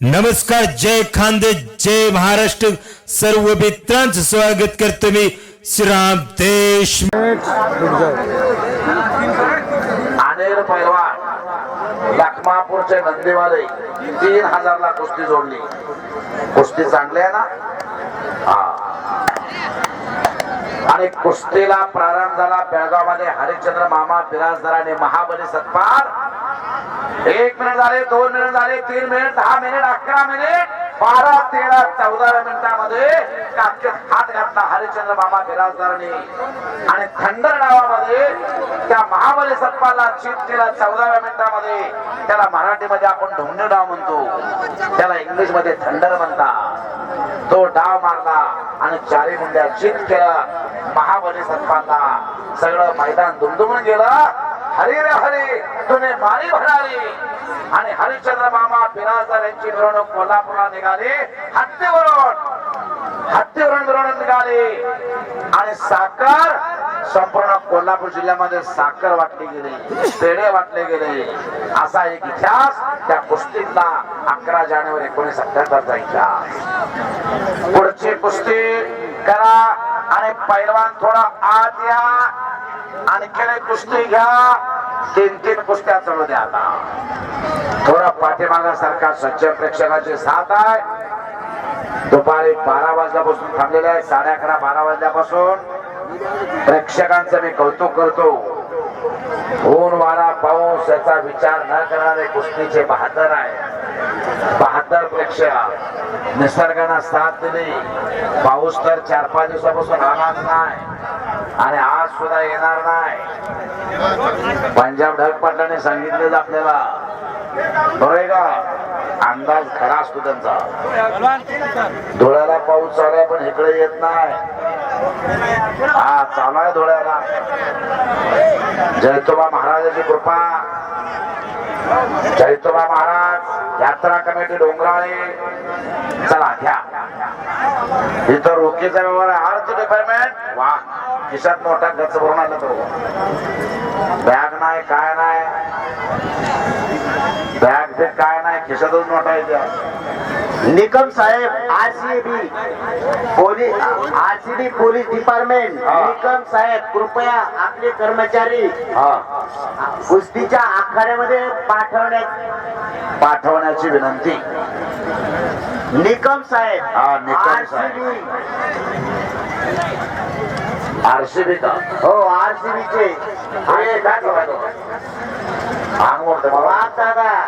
नमस्कार जय खांदे जय महाराष्ट्र. सर्व मित्रांचं स्वागत करतो मी श्रीराम देश अनेर पैलवान लखमापूरचे नंदीवाले तीन हजारला कुस्ती जोडली. कुस्ती चांगली आहे ना? आणि कुस्तीला प्रारंभ झाला बेळगावमध्ये हरिश्चंद्र मामा बिराजदार आणि महाबली सत्पार एक मिनिट झाले दोन मिनिट झाले तीन मिनिट दहा मिनिट अकरा मिनिट बारा तेरा चौदाव्या मिनिटामध्ये काटकेत हात घातला हरिश्चंद्र बाबा बिराजदारांनी. आणि थंडर डावामध्ये त्या महाबली सप्पाला चित केला चौदाव्या मिनिटामध्ये. त्याला मराठीमध्ये आपण ढोंगणे डाव म्हणतो. त्याला इंग्लिशमध्ये थंडर म्हणतात. तो डाव मारला आणि चारी मुंड्या चित केला महाबली सप्पाला. सगळं मैदान दुमदुमून गेलं. हरी रे हरी तुने मारी भरारी. आणि हरिश्चंद्र मामा बिराजदार यांची मिरवणूक कोल्हापूरला निघाली. हत्तीवरून हत्तीवरून मिरवणूक निघाली. आणि साखर संपूर्ण कोल्हापूर जिल्ह्यामध्ये साखर वाटली गेली पेढे वाटले गेले. असा एक इतिहास त्या कुस्तीतला अकरा जानेवारी एकोणीस अठ्याहत्तरचा इतिहास. पुढची कुस्ती करा आणि पैलवान थोडा आत या. आणखी कुस्ती घ्या. तीन तीन कुस्त्या चालू द्या आता. थोडा पाठीमागासारखा स्वच्छ प्रेक्षकाचे साथ आहे. दुपारी बारा वाजल्यापासून थांबलेले आहे साडे अकरा बारा वाजल्यापासून. प्रेक्षकांचं मी कौतुक करतो. ऊन वारा पाऊस याचा विचार न करणारे कुस्तीचे बहादर आहे. बहादर प्रेक्षक. निसर्गाना साथ दिली. पाऊस तर चार पाच दिवसापासून आलाच नाही. आणि आज सुद्धा येणार नाही. पंजाब ढग पाटलाने सांगितलेलं आपल्याला. बरोबर का? अंदाज खरा असतो त्यांचा. धुळ्याला पाऊस चालू आहे पण इकडे येत नाही. हा चालू आहे धुळ्याला. जयतोबा महाराजाची कृपा. जयतोबा महाराज यात्रा कमिटी डोंगराळे. चला घ्या. इथं रोखीचा व्यवहार आहे. आर्थ डिपार्टमेंट खिशात मोठा गच भरून आला तो. बॅग नाही काय नाही. बॅग बिग काय नाही खिशातच मोठा येते निकम साहेब RCB police RCB police department. Nikam साहेब कृपया आपले कर्मचारी हा. कुस्तीच्या आखाड्यामध्ये पाठवण्यात पाठवण्याची विनंती. निकम साहेब हा, निकम साहेब. आरसीबी आरसीबी का हो आरसीबीचे दादा.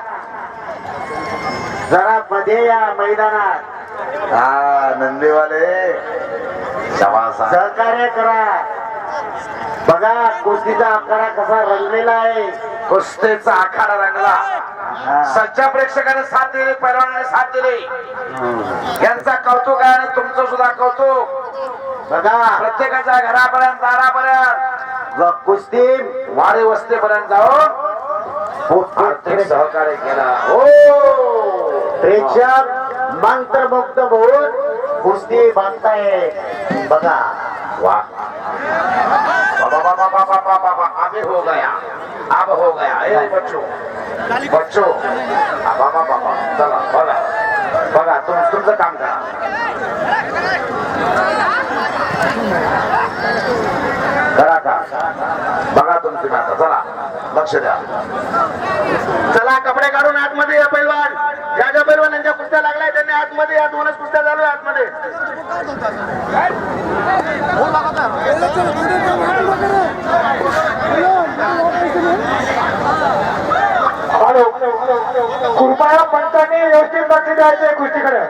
जरा मध्ये या मैदानात. हा नंदीवाले. सहकार्य करा. बघा कुस्तीचा आखाडा कसा रंगलेला आहे. कुस्तीचा आखाडा रंगला. सच्चा प्रेक्षकाने साथ दिली पैलवानाने साथ दिली. यांचा कौतुक आहे आणि तुमचं सुद्धा कौतुक. बघा. प्रत्येकाच्या घरापर्यंत दारापर्यंत. व कुस्ती वाडी वस्तीपर्यंत जाऊन सहकार्य केला. हो. प्रेक्षक मंत्रमुक्त होऊन कुस्ती बांधताय बघा. वाह बाबा बाबा बाबा बाबा हो गया. अब हो गया. ए बच्चो. बच्चो बाबा बाबा चला बघा बघा तुम तुमचं काम करा. करा का? बघा तुमची माता चला लक्ष द्या. चला कपडे काढून आतमध्ये या पैलवान. ज्या ज्या पैलवानांच्या कुस्त्या लागल्या त्यांनी आतमध्ये या दोनच कुस्त्या चालू आतमध्ये. कृपया पंचांनी व्यवस्थित लक्ष द्यायचंय कुस्तीकडे.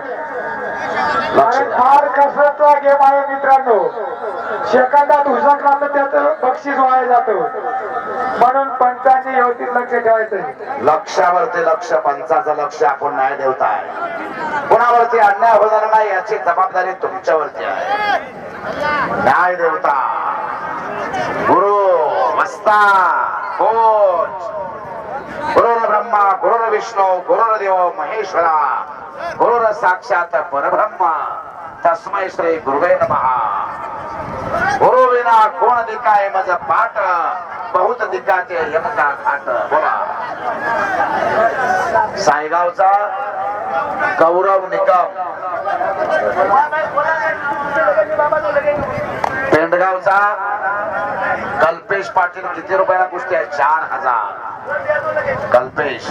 लक्ष कारण फार कसरतचा गेम आहे मित्रांनो. सेकंदात हुसकला तर त्याचं बक्षीस वाया जातं. म्हणून पंचांनी व्यवस्थित लक्ष ठेवायचंय लक्षावरती लक्ष पंचाचं लक्ष आपण नाही देवताय. आहे कुणावरती अन्याय होणार नाही याची जबाबदारी तुमच्यावरती आहे. न्याय देवता. गुरु मस्ता कोच. ब्रह्मा गुरुर विष्णू गुरुर देव महेश्वरा गुरुर साक्षात परब्रह्म तस्मै श्री गुरुवे महा गुरु विना कोण दिकाय मज पाठ बहुत दिकाचे यमका घाट बोला. सायगावचा गौरव निकम. पेंडगावचा कल्पेश पाटील किती रुपयाला कुस्ती आहे? चार हजार. कल्पेश.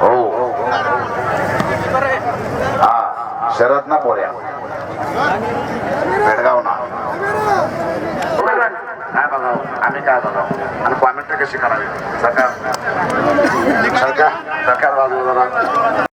हो, हो, हो हा शरद ना पोऱ्या. बेडगाव ना. काय बघाव? आम्ही काय बघाव? आणि कॉमेंट कशी करावी? सरकार. सरकार सरकार बाजू जरा.